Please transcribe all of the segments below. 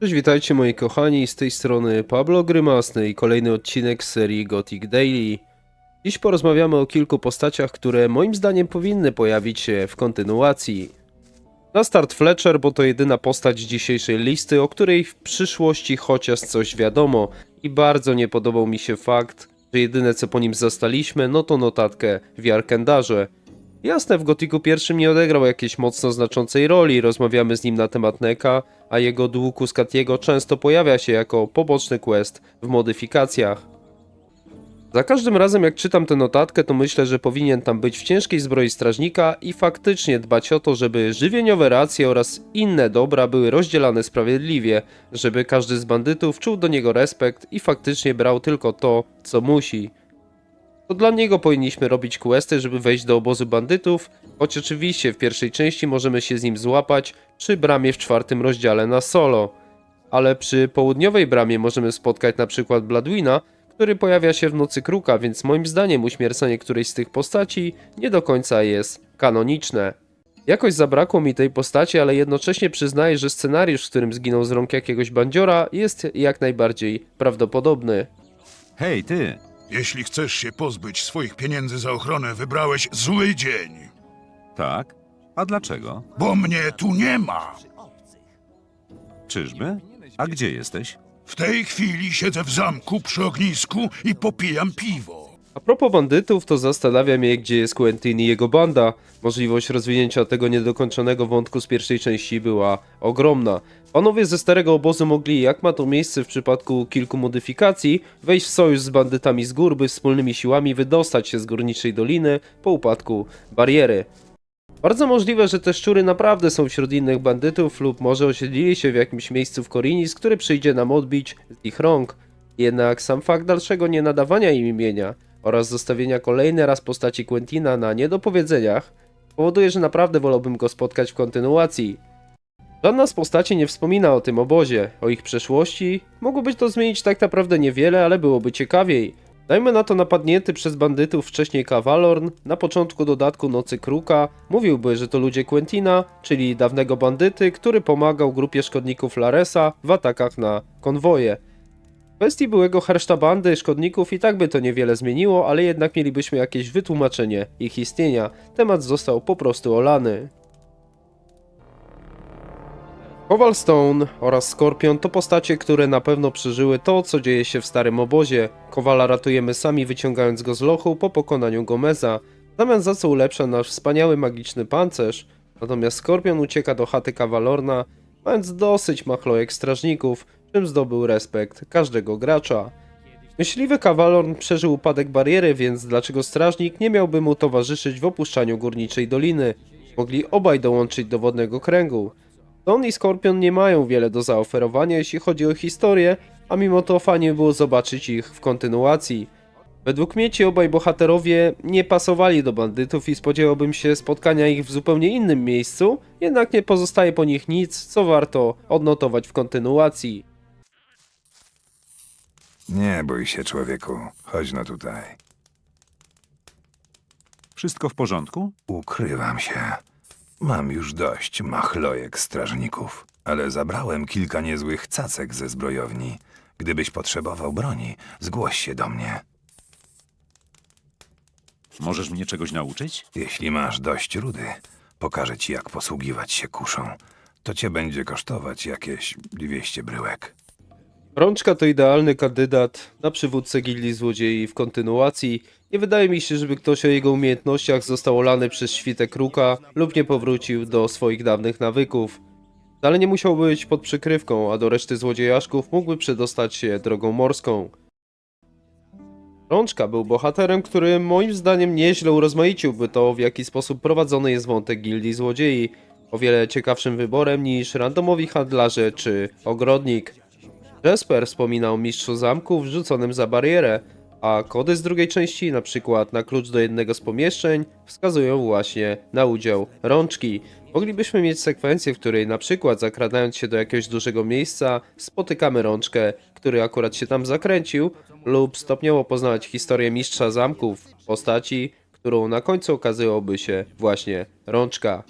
Cześć, witajcie moi kochani, z tej strony Pablo Grymasny i kolejny odcinek serii Gothic Daily. Dziś porozmawiamy o kilku postaciach, które moim zdaniem powinny pojawić się w kontynuacji. Na start Fletcher, bo to jedyna postać dzisiejszej listy, o której w przyszłości chociaż coś wiadomo i bardzo nie podobał mi się fakt, że jedyne co po nim zastaliśmy, no to notatkę w Arkendarze. Jasne, w Gotiku pierwszym nie odegrał jakiejś mocno znaczącej roli, rozmawiamy z nim na temat Neka, a jego długu z Katiego często pojawia się jako poboczny quest w modyfikacjach. Za każdym razem jak czytam tę notatkę, to myślę, że powinien tam być w ciężkiej zbroi strażnika i faktycznie dbać o to, żeby żywieniowe racje oraz inne dobra były rozdzielane sprawiedliwie, żeby każdy z bandytów czuł do niego respekt i faktycznie brał tylko to, co musi. To dla niego powinniśmy robić questy, żeby wejść do obozu bandytów, choć oczywiście w pierwszej części możemy się z nim złapać przy bramie w czwartym rozdziale na solo. Ale przy południowej bramie możemy spotkać na przykład Bladwina, który pojawia się w Nocy Kruka, więc moim zdaniem uśmiercenie którejś z tych postaci nie do końca jest kanoniczne. Jakoś zabrakło mi tej postaci, ale jednocześnie przyznaję, że scenariusz, w którym zginął z rąk jakiegoś bandziora jest jak najbardziej prawdopodobny. Hej, ty! Jeśli chcesz się pozbyć swoich pieniędzy za ochronę, wybrałeś zły dzień. Tak? A dlaczego? Bo mnie tu nie ma. Czyżby? A gdzie jesteś? W tej chwili siedzę w zamku przy ognisku i popijam piwo. A propos bandytów, to zastanawia mnie, gdzie jest Quentin i jego banda. Możliwość rozwinięcia tego niedokończonego wątku z pierwszej części była ogromna. Panowie ze starego obozu mogli, jak ma to miejsce w przypadku kilku modyfikacji, wejść w sojusz z bandytami z gór, by wspólnymi siłami wydostać się z górniczej doliny po upadku bariery. Bardzo możliwe, że te szczury naprawdę są wśród innych bandytów lub może osiedlili się w jakimś miejscu w Korinis, który przyjdzie nam odbić z ich rąk. Jednak sam fakt dalszego nienadawania im imienia oraz zostawienia kolejny raz postaci Quentina na niedopowiedzeniach powoduje, że naprawdę wolałbym go spotkać w kontynuacji. Żadna z postaci nie wspomina o tym obozie, o ich przeszłości. Mogłoby to zmienić tak naprawdę niewiele, ale byłoby ciekawiej. Dajmy na to napadnięty przez bandytów wcześniej Kawalorn, na początku dodatku Nocy Kruka, mówiłby, że to ludzie Quentina, czyli dawnego bandyty, który pomagał grupie szkodników Laresa w atakach na konwoje. W kwestii byłego herszta bandy szkodników i tak by to niewiele zmieniło, ale jednak mielibyśmy jakieś wytłumaczenie ich istnienia. Temat został po prostu olany. Kowal Stone oraz Skorpion to postacie, które na pewno przeżyły to, co dzieje się w starym obozie. Kowala ratujemy sami wyciągając go z lochu po pokonaniu Gomeza, w zamian za co ulepsza nasz wspaniały magiczny pancerz. Natomiast Skorpion ucieka do chaty Kawalorna, mając dosyć machlojek strażników, czym zdobył respekt każdego gracza. Myśliwy Kawalorn przeżył upadek bariery, więc dlaczego strażnik nie miałby mu towarzyszyć w opuszczaniu górniczej doliny? Mogli obaj dołączyć do wodnego kręgu. Don i Skorpion nie mają wiele do zaoferowania, jeśli chodzi o historię, a mimo to fajnie było zobaczyć ich w kontynuacji. Według mnie ci obaj bohaterowie nie pasowali do bandytów i spodziewałbym się spotkania ich w zupełnie innym miejscu, jednak nie pozostaje po nich nic, co warto odnotować w kontynuacji. Nie bój się, człowieku. Chodź no tutaj. Wszystko w porządku? Ukrywam się. Mam już dość machlojek strażników, ale zabrałem kilka niezłych cacek ze zbrojowni. Gdybyś potrzebował broni, zgłoś się do mnie. Możesz mnie czegoś nauczyć? Jeśli masz dość rudy, pokażę ci, jak posługiwać się kuszą. To cię będzie kosztować jakieś 200 bryłek. Rączka to idealny kandydat na przywódcę gildii złodziei w kontynuacji. Nie wydaje mi się, żeby ktoś o jego umiejętnościach został olany przez świtę kruka lub nie powrócił do swoich dawnych nawyków. Wcale nie musiał być pod przykrywką, a do reszty złodziejaszków mógłby przedostać się drogą morską. Rączka był bohaterem, który moim zdaniem nieźle urozmaiciłby to, w jaki sposób prowadzony jest wątek gildii złodziei. O wiele ciekawszym wyborem niż randomowi handlarze czy ogrodnik. Jesper wspomina o mistrzu zamku wrzuconym za barierę, a kody z drugiej części, np. na klucz do jednego z pomieszczeń, wskazują właśnie na udział rączki. Moglibyśmy mieć sekwencję, w której na przykład zakradając się do jakiegoś dużego miejsca, spotykamy rączkę, który akurat się tam zakręcił, lub stopniowo poznawać historię mistrza zamków, postaci, którą na końcu okazyłoby się właśnie rączka.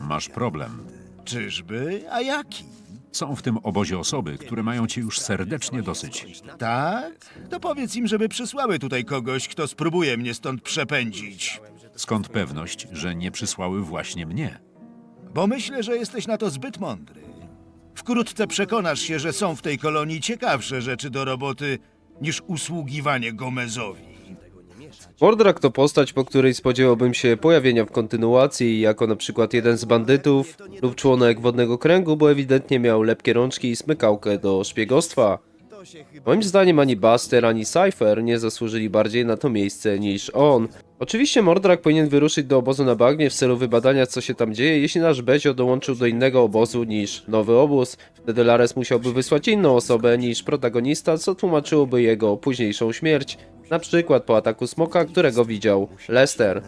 Masz problem. Czyżby? A jaki? Są w tym obozie osoby, które mają cię już serdecznie dosyć. Tak? To powiedz im, żeby przysłały tutaj kogoś, kto spróbuje mnie stąd przepędzić. Skąd pewność, że nie przysłały właśnie mnie? Bo myślę, że jesteś na to zbyt mądry. Wkrótce przekonasz się, że są w tej kolonii ciekawsze rzeczy do roboty niż usługiwanie Gomezowi. Mordrak to postać, po której spodziewałbym się pojawienia w kontynuacji, jako na przykład jeden z bandytów lub członek wodnego kręgu, bo ewidentnie miał lepkie rączki i smykałkę do szpiegostwa. Moim zdaniem ani Buster, ani Cypher nie zasłużyli bardziej na to miejsce niż on. Oczywiście Mordrak powinien wyruszyć do obozu na bagnie w celu wybadania co się tam dzieje, jeśli nasz Bezio dołączył do innego obozu niż nowy obóz. Wtedy Lares musiałby wysłać inną osobę niż protagonista, co tłumaczyłoby jego późniejszą śmierć. Na przykład po ataku smoka, którego widział Lester.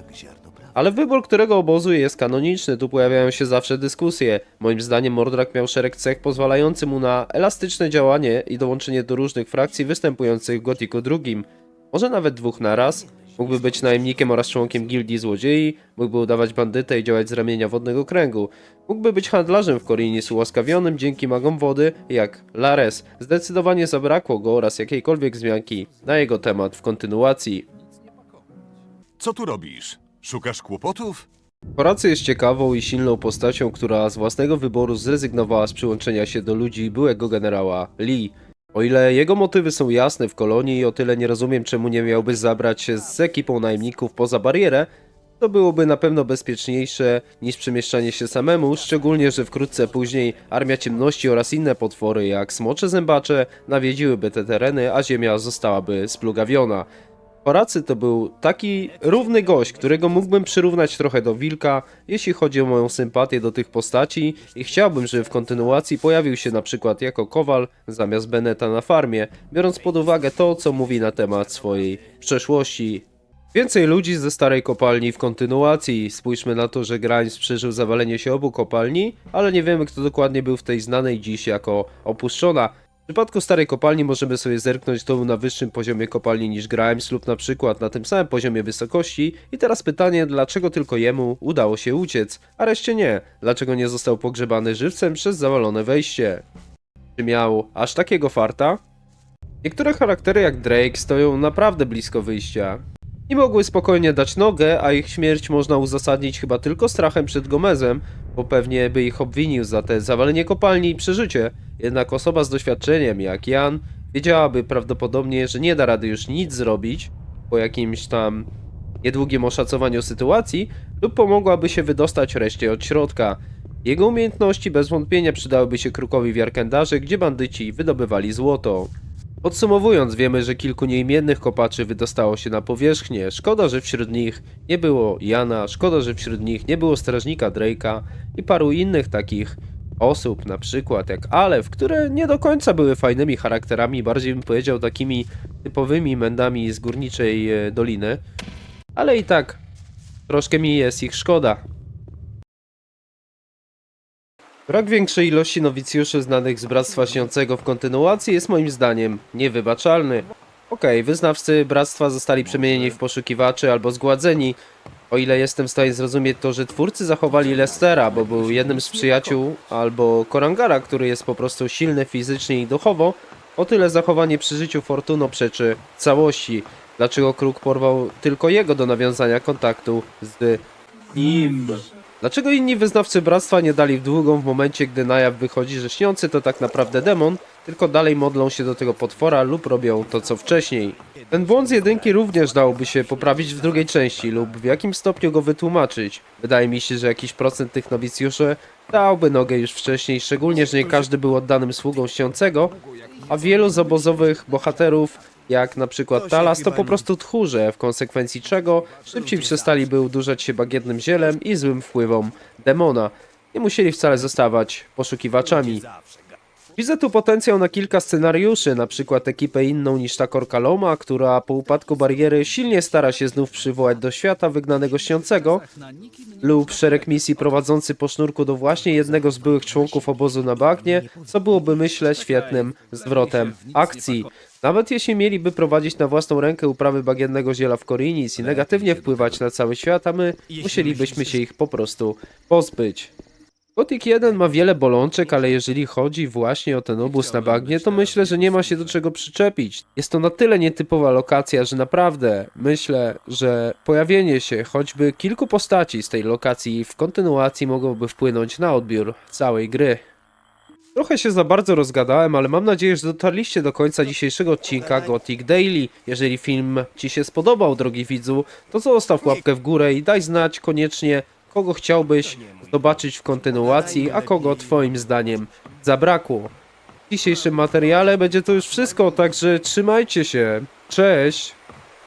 Ale wybór którego obozu jest kanoniczny, tu pojawiają się zawsze dyskusje. Moim zdaniem Mordrak miał szereg cech pozwalający mu na elastyczne działanie i dołączenie do różnych frakcji występujących w Gotiku II. Może nawet dwóch naraz. Mógłby być najemnikiem oraz członkiem gildii złodziei, mógłby udawać bandytę i działać z ramienia wodnego kręgu. Mógłby być handlarzem w Korinis ułaskawionym dzięki magom wody, jak Lares. Zdecydowanie zabrakło go oraz jakiejkolwiek wzmianki na jego temat w kontynuacji. Co tu robisz? Szukasz kłopotów? Horacy jest ciekawą i silną postacią, która z własnego wyboru zrezygnowała z przyłączenia się do ludzi byłego generała Lee. O ile jego motywy są jasne w kolonii, o tyle nie rozumiem czemu nie miałby zabrać się z ekipą najemników poza barierę, to byłoby na pewno bezpieczniejsze niż przemieszczanie się samemu, szczególnie, że wkrótce później Armia Ciemności oraz inne potwory jak smocze zębacze nawiedziłyby te tereny, a ziemia zostałaby splugawiona. Horacy to był taki równy gość, którego mógłbym przyrównać trochę do wilka, jeśli chodzi o moją sympatię do tych postaci i chciałbym, żeby w kontynuacji pojawił się na przykład jako kowal zamiast Beneta na farmie, biorąc pod uwagę to, co mówi na temat swojej przeszłości. Więcej ludzi ze starej kopalni w kontynuacji. Spójrzmy na to, że Grimes przeżył zawalenie się obu kopalni, ale nie wiemy kto dokładnie był w tej znanej dziś jako opuszczona. W przypadku starej kopalni możemy sobie zerknąć, był na wyższym poziomie kopalni niż Grimes lub na przykład na tym samym poziomie wysokości. I teraz pytanie, dlaczego tylko jemu udało się uciec, a reszcie nie? Dlaczego nie został pogrzebany żywcem przez zawalone wejście? Czy miał aż takiego farta? Niektóre charaktery jak Drake stoją naprawdę blisko wyjścia. I mogły spokojnie dać nogę, a ich śmierć można uzasadnić chyba tylko strachem przed Gomezem, bo pewnie by ich obwinił za te zawalenie kopalni i przeżycie. Jednak osoba z doświadczeniem jak Jan wiedziałaby prawdopodobnie, że nie da rady już nic zrobić po jakimś tam niedługim oszacowaniu sytuacji lub pomogłaby się wydostać reszcie od środka. Jego umiejętności bez wątpienia przydałyby się Krukowi w Jarkendarze, gdzie bandyci wydobywali złoto. Podsumowując, wiemy, że kilku nieimiennych kopaczy wydostało się na powierzchnię. Szkoda, że wśród nich nie było Jana, szkoda, że wśród nich nie było strażnika Drake'a i paru innych takich osób, na przykład jak Alef, które nie do końca były fajnymi charakterami, bardziej bym powiedział takimi typowymi mędami z górniczej e, doliny. Ale i tak, troszkę mi jest ich szkoda. Brak większej ilości nowicjuszy znanych z Bractwa Śniącego w kontynuacji jest moim zdaniem niewybaczalny. Okej, wyznawcy Bractwa zostali przemienieni w poszukiwaczy albo zgładzeni. O ile jestem w stanie zrozumieć to, że twórcy zachowali Lestera, bo był jednym z przyjaciół, albo Korangara, który jest po prostu silny fizycznie i duchowo, o tyle zachowanie przy życiu Fortuno przeczy całości. Dlaczego Kruk porwał tylko jego do nawiązania kontaktu z nim? Dlaczego inni wyznawcy bractwa nie dali w długą w momencie, gdy na jaw wychodzi, że śniący to tak naprawdę demon, tylko dalej modlą się do tego potwora lub robią to co wcześniej? Ten błąd z jedynki również dałoby się poprawić w drugiej części lub w jakim stopniu go wytłumaczyć. Wydaje mi się, że jakiś procent tych nowicjuszy dałby nogę już wcześniej, szczególnie, że nie każdy był oddanym sługą śniącego, a wielu z obozowych bohaterów jak na przykład Talas, to po prostu tchórze, w konsekwencji czego szybciej przestaliby udurzać się bagiennym zielem i złym wpływom demona. Nie musieli wcale zostawać poszukiwaczami. Widzę tu potencjał na kilka scenariuszy, na przykład ekipę inną niż ta Korka Loma, która po upadku bariery silnie stara się znów przywołać do świata wygnanego śniącego, lub szereg misji prowadzący po sznurku do właśnie jednego z byłych członków obozu na bagnie, co byłoby myślę świetnym zwrotem akcji. Nawet jeśli mieliby prowadzić na własną rękę uprawy bagiennego ziela w Korinis i negatywnie wpływać na cały świat, a my musielibyśmy się ich po prostu pozbyć. Gothic 1 ma wiele bolączek, ale jeżeli chodzi właśnie o ten obóz na bagnie, to myślę, że nie ma się do czego przyczepić. Jest to na tyle nietypowa lokacja, że naprawdę myślę, że pojawienie się choćby kilku postaci z tej lokacji w kontynuacji mogłoby wpłynąć na odbiór całej gry. Trochę się za bardzo rozgadałem, ale mam nadzieję, że dotarliście do końca dzisiejszego odcinka Gothic Daily. Jeżeli film Ci się spodobał, drogi widzu, to zostaw łapkę w górę i daj znać koniecznie, kogo chciałbyś zobaczyć w kontynuacji, a kogo Twoim zdaniem zabrakło. W dzisiejszym materiale będzie to już wszystko, także trzymajcie się. Cześć!